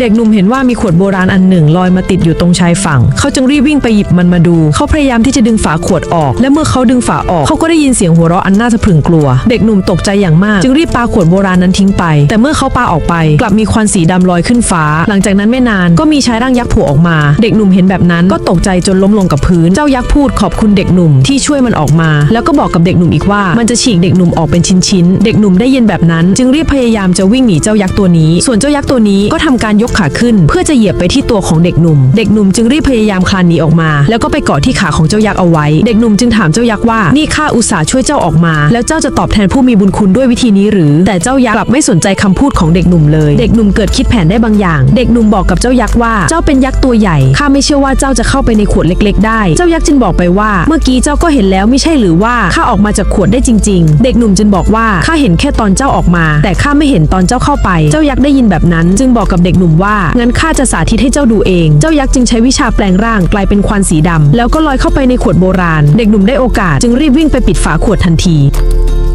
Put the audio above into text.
เด็กหนุ่มเห็นว่ามีขวดโบราณอันหนึ่งลอยมาติดอยู่ตรงชายฝั่ง เขาจึงรีบวิ่งไปหยิบมันมาดู เขาพยายามที่จะดึงฝาขวดออก และเมื่อเขาดึงฝาออก เขาก็ได้ยินเสียงหัวเราะอันน่าสะพรึงกลัว เด็กหนุ่มตกใจอย่างมาก จึงรีบปาขวดโบราณนั้นทิ้งไป แต่เมื่อเขาปาออกไป กลับมีควันสีดำลอยขึ้นฟ้า หลังจากนั้นไม่นานก็มีชายร่างยักษ์โผล่ออกมา เด็กหนุ่มเห็นแบบนั้นก็ตกใจจนล้มลงกับพื้น เจ้ายักษ์พูดขอบคุณเด็กหนุ่มที่ช่วยมันออกมา แล้วก็บอกกับเด็กหนุ่มอีกว่า มันจะฉีกเด็กหนุ่มออกเป็นชิ้นๆ เด็กหนุ่มได้ยินแบบนั้น จึงรีบพยายามจะวิ่งหนีเจ้ายักษ์ตัวนี้ ส่วนเจ้ายักษ์ตัวนี้ก็ทำการยกขาขึ้น เพื่อจะเหยียบไปที่ตัวของเด็กหนุ่ม เด็กหนุ่มจึงรีบพยายามคลานหนีออกมา แล้วก็ไปเกาะที่ขาของเจ้ายักษ์เอาไว้ เด็กหนุ่มจึงถามเจ้ายักษ์ว่านี่ข้าอุตส่าห์ช่วยเจ้าออกมา แล้วเจ้าจะตอบแทนผู้มีบุญคุณด้วยวิธีนี้หรือ แต่เจ้ายักษ์กลับไม่สนใจคำพูดของเด็กหนุ่มเลย เด็กหนุ่มเกิดคิดแผนได้บางอย่าง เด็กหนุ่มบอกกับเจ้ายักษ์ว่าเจ้าเป็นยักษ์ตัวใหญ่ข้าไม่เชื่อว่าเจ้าจะเข้าไปในขวดเล็ก ๆ ได้ เจ้ายักษ์จึงบอกไปว่า เมื่อกี้เจ้าก็เห็นแล้วไม่ใช่หรือว่าข้าออกมาจากขวดได้จริง ๆ เด็กหนุ่มจึงบอกว่าข้าเห็นแค่ตอนเจ้าออกมา แต่ข้าไม่เห็นตอนเจ้าเข้าไป เจ้ายักษ์ได้ยินแบบนั้น จึงบอกกับเด็กหนุ่มว่างั้นข้าจะสาธิตให้เจ้าดูเอง เจ้ายักษ์จึงใช้วิชาแปลงร่างกลายเป็นควันสีดำแล้วก็ลอยเข้าไปในขวดโบราณ เด็กหนุ่มได้โอกาสจึงรีบวิ่งไปปิดฝาขวดทันที